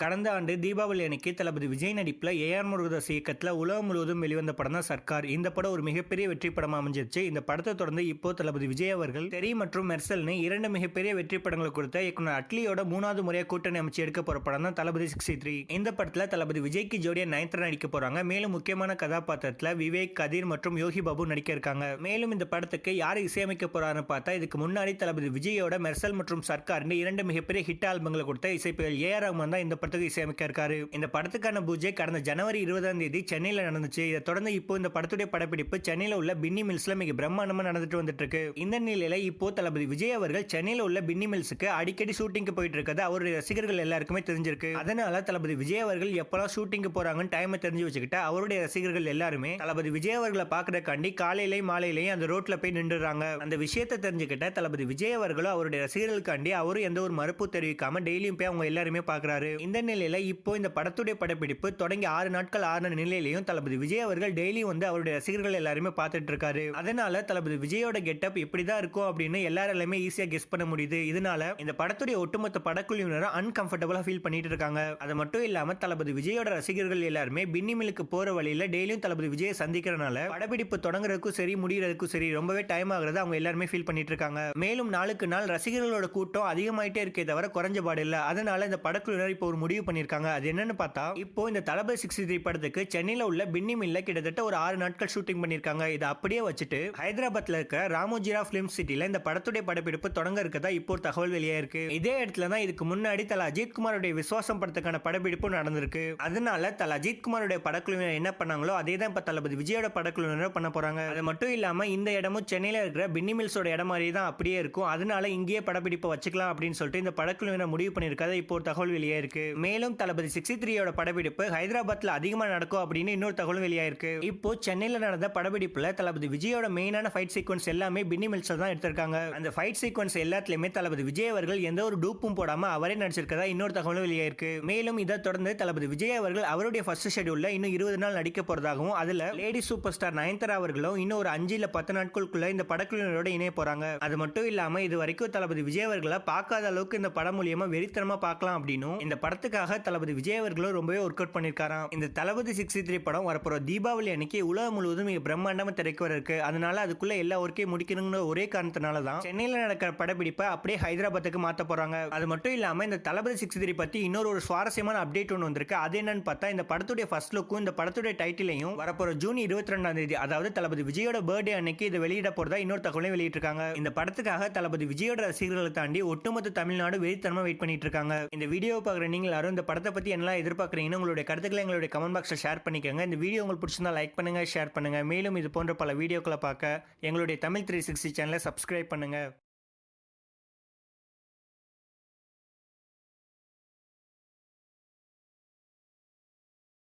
கடந்த ஆண்டு தீபாவளி அன்னைக்கு தளபதி விஜய் நடிப்பில் ஏஆர் முருகதாஸ் இயக்கத்தில் உலகம் முழுவதும் வெளிவந்த படம் தான் சர்க்கார். இந்த படம் ஒரு மிகப்பெரிய வெற்றி படமாக அமைஞ்சிருச்சு. இந்த படத்தை தொடர்ந்து இப்போ தளபதி விஜய் அவர்கள் தெரி மற்றும் மெர்சல்னு இரண்டு மிகப்பெரிய வெற்றி படங்களை கொடுத்த இயக்குனர் அட்லியோட மூணாவது முறையாக கூட்டணி அமைச்சு எடுக்க போகிற படம் தான் தளபதி சிக்ஸ்டி த்ரீ. இந்த படத்தில் தளபதி விஜய்க்கு ஜோடியா நயன்தாரா நடிக்க போகிறாங்க மேலும் முக்கியமான கதாபாத்திரத்தில் விவேக் கதிர் மற்றும் யோகி பாபு நடிக்க இருக்காங்க. மேலும் இந்த படத்துக்கு யார் இசையமைக்க போறாருன்னு பார்த்தா இதுக்கு முன்னாடி தளபதி விஜயோட மெர்சல் மற்றும் சர்க்கார்னு இரண்டு மிகப்பெரிய ஹிட் ஆல்பங்களை கொடுத்த இசைப்புயல் ஏஆர் ரஹ்மான் தான் இந்த படத்துக்கு இசையமைக்க இருக்காரு. இந்த படத்துக்கான பூஜை கடந்த ஜனவரி இருபதாம் தேதி சென்னையில் நடந்துச்சு. இதை தொடர்ந்து இப்போ இந்த படத்துடைய படப்பிடிப்பு சென்னையில் உள்ள பின்னி மில்ஸ்ல மிக பிரம்மாண்டமா நடந்துட்டு வந்துட்டு இருக்கு இந்த நிலையில இப்போ தளபதி விஜய் அவர்கள் சென்னையில் உள்ள பின்னி மில்ஸுக்கு அடிக்கடி ஷூட்டிங்க்கு போயிட்டு இருக்கிறது அவருடைய ரசிகர்கள் எல்லாருக்குமே தெரிஞ்சிருக்கு. அதனால தளபதி விஜய் அவர்கள் எப்பெல்லாம் ஷூட்டிங்க்கு போறாங்கன்னு டைமை தெரிஞ்சு வச்சுக்கிட்டு அவருடைய ரசிகர்கள் எல்லாருமே தளபதி விஜய் அவர்களை பாக்குறதுக்காண்டி காலையிலையும் மாலையிலையும் அந்த ரோட்ல போய் நின்றுறாங்க அந்த விஷயத்தை தெரிஞ்சுக்கிட்ட தளபதி விஜய் அவர்களும் அவருடைய ரசிகர்களுக்காண்டி அவரும் எந்த ஒரு மறுப்பு தெரிவிக்காம டெய்லியும் போய் அவங்க எல்லாருமே பாக்குறாரு இந்த நிலையில் இப்போ இந்த படத்துடைய படப்பிடிப்பு தொடங்கி ஆறு நாட்கள் ஆன நிலையிலையும் தளபதி விஜய் அவர்கள் டெய்லியும் வந்து அவருடைய ரசிகர்கள் எல்லாருமே பார்த்துட்டு இருக்காரு. அதனால தளபதி விஜயோட கெட்டப் இப்படிதான் இருக்கும் அப்படின்னு எல்லாராலுமே ஈஸியாக கெஸ் பண்ண முடியுது. இதனால இந்த படத்துடைய ஒட்டுமொத்த படக்குழுவினரும் அன்கம்ஃபர்டபுளாக ஃபீல் பண்ணிட்டு இருக்காங்க. அது மட்டும் இல்லாம தளபதி விஜயோட ரசிகர்கள் எல்லாருமே பின்னி மில்லுக்கு போற வழியில டெய்லியும் தளபதி விஜயை சந்திக்கிறனால படப்பிடிப்பு தொடங்குறதுக்கும் சரி முடியறதுக்கும் சரி ரொம்பவே டைம் ஆகுறது அவங்க எல்லாருமே ஃபீல் பண்ணிட்டு இருக்காங்க. மேலும் நாளுக்கு நாள் ரசிகர்களோட கூட்டம் அதிகமாயிட்டே இருக்கே தவிர குறைஞ்ச பாடு இல்லை. அதனால இந்த படக்குழுவினர் இப்போ ஒரு முடிவு பண்ணியிருக்காங்க அது என்னன்னு பார்த்தா இப்போ இந்த தளபதி சிக்ஸ்டி த்ரீ படத்துக்கு சென்னையில் உள்ள பின்னி மில்ல கிட்டத்தட்ட ஒரு ஆறு நாட்கள் ஷூட்டிங் பண்ணியிருக்காங்க இதை அப்படியே வச்சுட்டு ஹைதராபாத்ல இருக்க ராமோஜிரா பிலிம் சிட்டியில் இந்த படத்துடைய படப்பிடிப்பு தொடங்க இருக்கதா இப்போ ஒரு தகவல் வெளியாக இருக்கு. இதே இடத்துல தான் இதுக்கு முன்னாடி தல அஜித் குமாரோட விசுவாசம் படத்துக்கான படப்பிடிப்பு நடந்திருக்கு. அதனால தல அஜித் குமாரோட படக்குழுவினர் என்ன பண்ணாங்களோ அதே தான் இப்ப தளபதி விஜயோட படக்குழுவினர் பண்ண போறாங்க. அது மட்டும் இல்லாம இந்த இடமும் சென்னையில இருக்கிற பின்னி மில்ஸோட இடம் மாதிரி தான் அப்படியே இருக்கும். அதனால இங்கேயே படப்பிடிப்பை வச்சுக்கலாம் அப்படின்னு சொல்லிட்டு இந்த படக்குழுவினர் முடிவு பண்ணியிருக்காத இப்போ ஒரு தகவல் வெளியே இருக்கு. மேலும் தளபதி சிக்ஸ்டி த்ரீயோட படப்பிடிப்பு ஹைதராபாத்ல அதிகமா நடக்கும் அப்படின்னு இன்னொரு தகவலும் வெளியாயிருக்கு. இப்போ சென்னையில நடந்த படப்பிடிப்புல தளபதி விஜயோட மெயினான ஃபைட் சீக்வன்ஸ் எல்லாமே பின்னி மில்ஸ்ல தான் எடுத்திருக்காங்க. அந்த ஃபைட் சீக்வன்ஸ் எல்லாத்துலயுமே தளபதி விஜய் அவர்கள் எந்த ஒரு டூப்பும் போடாம அவரே நடிச்சிருக்கதா இன்னொரு தகவலும் வெளியாயிருக்கு. மேலும் இதை தொடர்ந்து தளபதி விஜய் அவர்கள் அவருடைய ஃபர்ஸ்ட் ஷெடியூல்ல இன்னும் இருபது நாள் நடிக்க போறதாகவும் அதுல லேடி சூப்பர் ஸ்டார் நயன்தாரா அவர்களும் இன்னும் ஒரு அஞ்சு இல்ல பத்து நாட்களுக்குள்ள இந்த படக்குழுவினரோட இணைய போறாங்க. அது மட்டும் இல்லாம இது வரைக்கும் தளபதி விஜய் அவர்களை பார்க்காத அளவுக்கு இந்த படம் மூலியமா வெறித்தனமா பார்க்கலாம் அப்படின்னும் இந்த படத்துக்காக தளபதி விஜய் அவர்களும் ரொம்பவே ஒர்க் அவுட் பண்ணியிருக்காராம். இந்த தளபதி சிக்ஸ்டி த்ரீ படம் வரப்போற தீபாவளி அன்னைக்கு உலகம் முழுவதும் மிக பிரம்மாண்டமா திரைக்கு வர இருக்கு அதனால அதுக்குள்ள எல்லா ஒர்க்கையும் முடிக்கணுங்கிற ஒரே காரணத்தினால தான் சென்னையில் நடக்கிற படப்பிடிப்பை அப்படியே ஹைதராபாத்துக்கு மாத்த போறாங்க. அது மட்டும் இல்லாம இந்த தளபதி சிக்ஸ்டி த்ரீ பத்தி இன்னொரு ஒரு சுவாரஸ்யமான அப்டேட் ஒன்று வந்திருக்கு. அது என்னன்னு பார்த்தா இந்த படத்துடைய ஃபர்ஸ்ட் லுக்கும் இந்த படத்துடைய டைட்டிலையும் வரப்போற ஜூன் இருபத்தி ரெண்டாம் தேதி அதாவது தளபதி விஜயோட பர்த்டே அன்னைக்கு இதை வெளியிட போறதா இன்னொரு தகவலையும் வெளியிட்டிருக்காங்க. இந்த படத்துக்காக தளபதி விஜயோட ரசிகர்களை தாண்டி ஒட்டுமொத்த தமிழ்நாடு வெறித்தனமா வெயிட் பண்ணிட்டு இருக்காங்க. இந்த வீடியோ பார்க்குற நீங்க எல்லாரும் இந்த படத்தை பற்றி என்னெல்லாம் எதிர்பார்க்குறீங்கன்னு உங்களுடைய கருத்துக்களை எங்களுடைய கமெண்ட் பாக்ஸில் ஷேர் பண்ணிக்கோங்க. இந்த வீடியோ உங்களுக்கு பிடிச்சிருந்தா லைக் பண்ணுங்கள் ஷேர் பண்ணுங்கள் மேலும் இது போன்ற பல வீடியோக்களை பார்க்க எங்களுடைய தமிழ் த்ரீ சிக்ஸ்டி சேனலை சப்ஸ்கிரைப் பண்ணுங்கள்